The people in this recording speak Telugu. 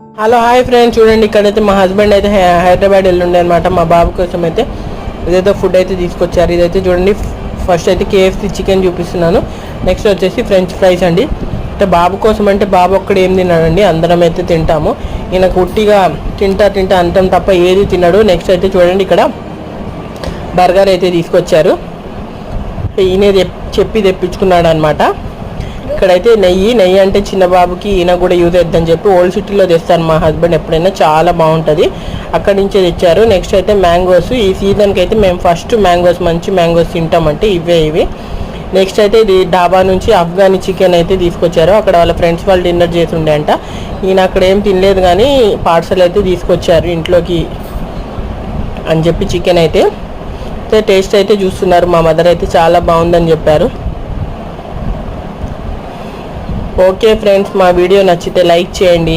Hello hi friends. చూడండి ఇక్కడైతే మా హస్బెండ్ అయితే హై- హైదరాబాద్ వెళ్ళుండే అనమాట మా బాబు కోసం అయితే ఇదైతే ఫుడ్ అయితే తీసుకొచ్చారు. ఇదైతే చూడండి ఫస్ట్ అయితే కేఎఫ్సి చికెన్ చూపిస్తున్నాను. నెక్స్ట్ వచ్చేసి ఫ్రెంచ్ ఫ్రైస్ అండి. అంటే బాబు కోసం అంటే బాబు ఒక్కడ ఏం తిన్నాడండి అందరం అయితే తింటాము. ఈయన కుట్టిగా తింటా తింటా అంతం తప్ప ఏది తిన్నాడు నెక్స్ట్ అయితే చూడండి ఇక్కడ బర్గర్ అయితే తీసుకొచ్చారు. ఈయన చెప్పి తెప్పించుకున్నాడు అనమాట ఇక్కడైతే నెయ్యి నెయ్యి అంటే చిన్న బాబుకి ఈయన కూడా యూజ్ అవుతుందని చెప్పి ఓల్డ్ సిటీలో తెస్తాను మా హస్బెండ్ ఎప్పుడైనా చాలా బాగుంటుంది. అక్కడి నుంచే తెచ్చారు. నెక్స్ట్ అయితే మ్యాంగోస్ ఈ సీజన్కి అయితే మేము ఫస్ట్ మ్యాంగోస్ మంచి మ్యాంగోస్ తింటామంటే ఇవే ఇవి. నెక్స్ట్ అయితే ఇది డాబా నుంచి ఆఫ్ఘానీ చికెన్ అయితే తీసుకొచ్చారు. అక్కడ వాళ్ళ ఫ్రెండ్స్ వాళ్ళు డిన్నర్ చేస్తుండే అంట. ఈయన అక్కడ ఏం తినలేదు కానీ పార్సల్ అయితే తీసుకొచ్చారు ఇంట్లోకి అని చెప్పి చికెన్ అయితే. టేస్ట్ అయితే చూస్తున్నారు. మా మదర్ అయితే చాలా బాగుందని చెప్పారు. ఓకే ఫ్రెండ్స్ మా వీడియో నచ్చితే లైక్ చేయండి.